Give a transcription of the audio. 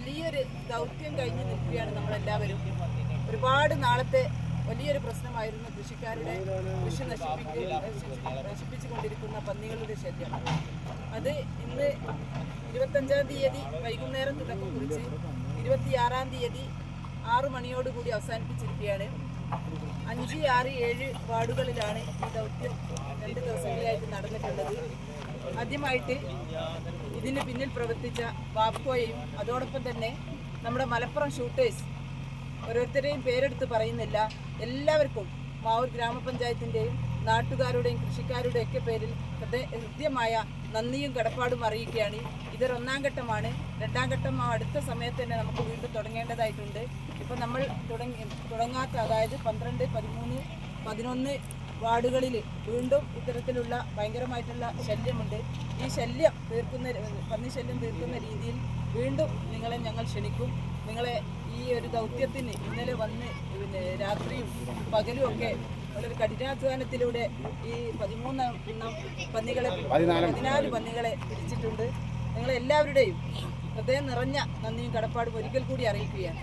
വലിയൊരു ദൗത്യം കഴിഞ്ഞ് നിൽക്കുകയാണ് നമ്മളെല്ലാവരും. ഒരുപാട് നാളത്തെ വലിയൊരു പ്രശ്നമായിരുന്നു കൃഷിക്കാരുടെ കൃഷി നശിപ്പിക്കുക നശിപ്പിച്ചുകൊണ്ടിരിക്കുന്ന പന്നികളുടെ ശല്യം. അത് ഇന്ന് ഇരുപത്തഞ്ചാം തീയതി വൈകുന്നേരം തുടക്കം കുറിച്ച് ഇരുപത്തിയാറാം തീയതി ആറു മണിയോടുകൂടി അവസാനിപ്പിച്ചിരിക്കുകയാണ്. അഞ്ച് ആറ് ഏഴ് വാർഡുകളിലാണ് ഈ ദൗത്യം രണ്ട് ദിവസങ്ങളിലായിട്ട് നടന്നിട്ടുള്ളത്. ആദ്യമായിട്ട് ഇതിന് പിന്നിൽ പ്രവർത്തിച്ച ബാബ്കോയെയും അതോടൊപ്പം തന്നെ നമ്മുടെ മലപ്പുറം ഷൂട്ടേഴ്സ് ഓരോരുത്തരെയും പേരെടുത്ത് പറയുന്നില്ല. എല്ലാവർക്കും മാവൂർ ഗ്രാമപഞ്ചായത്തിന്റെയും നാട്ടുകാരുടെയും കൃഷിക്കാരുടെയും ഒക്കെ പേരിൽ ഹൃദയമായ നന്ദിയും കടപ്പാടും അറിയിക്കുകയാണ്. ഇതൊരു ഒന്നാം ഘട്ടമാണ്. രണ്ടാം ഘട്ടം അടുത്ത സമയത്ത് തന്നെ നമുക്ക് വീണ്ടും തുടങ്ങേണ്ടതായിട്ടുണ്ട്. ഇപ്പം നമ്മൾ തുടങ്ങി തുടങ്ങാത്ത അതായത് പന്ത്രണ്ട് പതിമൂന്ന് പതിനൊന്ന് വാർഡുകളിൽ വീണ്ടും ഇത്തരത്തിലുള്ള ഭയങ്കരമായിട്ടുള്ള ശല്യമുണ്ട്. ഈ ശല്യം തീർക്കുന്ന പന്നി ശല്യം തീർക്കുന്ന രീതിയിൽ വീണ്ടും നിങ്ങളെ ഞങ്ങൾ ക്ഷണിക്കും. നിങ്ങളെ ഈ ഒരു ദൗത്യത്തിന് ഇന്നലെ വന്ന് പിന്നെ രാത്രിയും പകലും ഒക്കെ വളരെ കഠിനാധ്വാനത്തിലൂടെ ഈ പതിമൂന്ന് എണ്ണം പന്നികളെ പതിനാല് പന്നികളെ പിടിച്ചിട്ടുണ്ട്. നിങ്ങളെ എല്ലാവരുടെയും ഹൃദയം നിറഞ്ഞ നന്ദിയും കടപ്പാടും ഒരിക്കൽ കൂടി അറിയിക്കുകയാണ്.